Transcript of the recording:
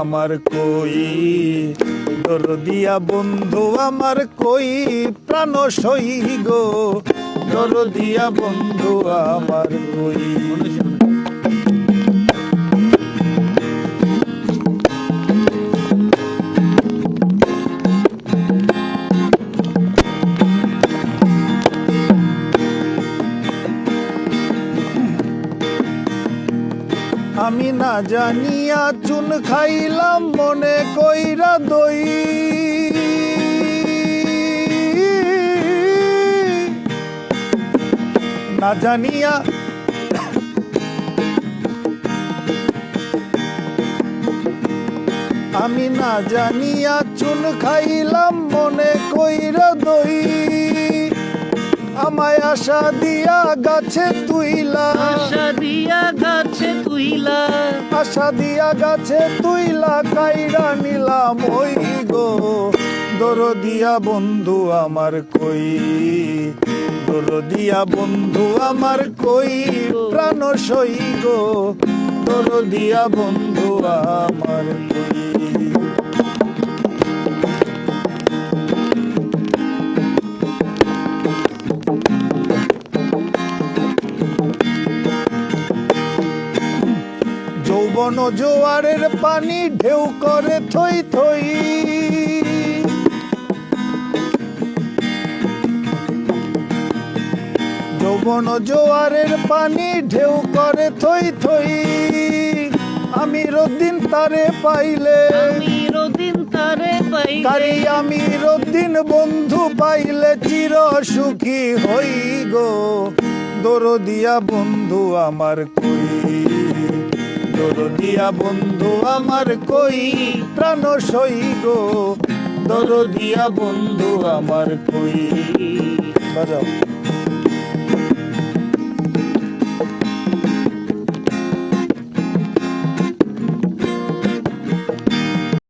আমার কই? দরদিয়া বন্ধু আমার কই? প্রাণ সই গো। দরদিয়া বন্ধু আমার কই? আমি না জানিয়া চুন খাইলাম, মনে কইরা দই। না জানিয়া আমি না জানিয়া চুন খাইলাম, মনে কইরা দই। আমায় আশা দিয়া গাছে তুইলা। আশা দিয়া গাছে তুইলা কাইরা নিলাম, ওই গো। দরদিয়া বন্ধু আমার কই দরদিয়া বন্ধু আমার কই, প্রাণ সই গো। দরদিয়া বন্ধু আমার কই। যৌবন জোয়ারের পানি ঢেউ করে থই থই। যৌবন জোয়ারের পানি ঢেউ করে থই থই। আমি রদিন তারে পাইলে। রদিন তারে পাইলে। আমি রদিন বন্ধু পাইলে চির সুখী হই গো। দরদিয়া বন্ধু আমার কই। দরদিয়া বন্ধু আমার কই প্রাণ সই গো? দরদিয়া বন্ধু আমার কই? বাজাও।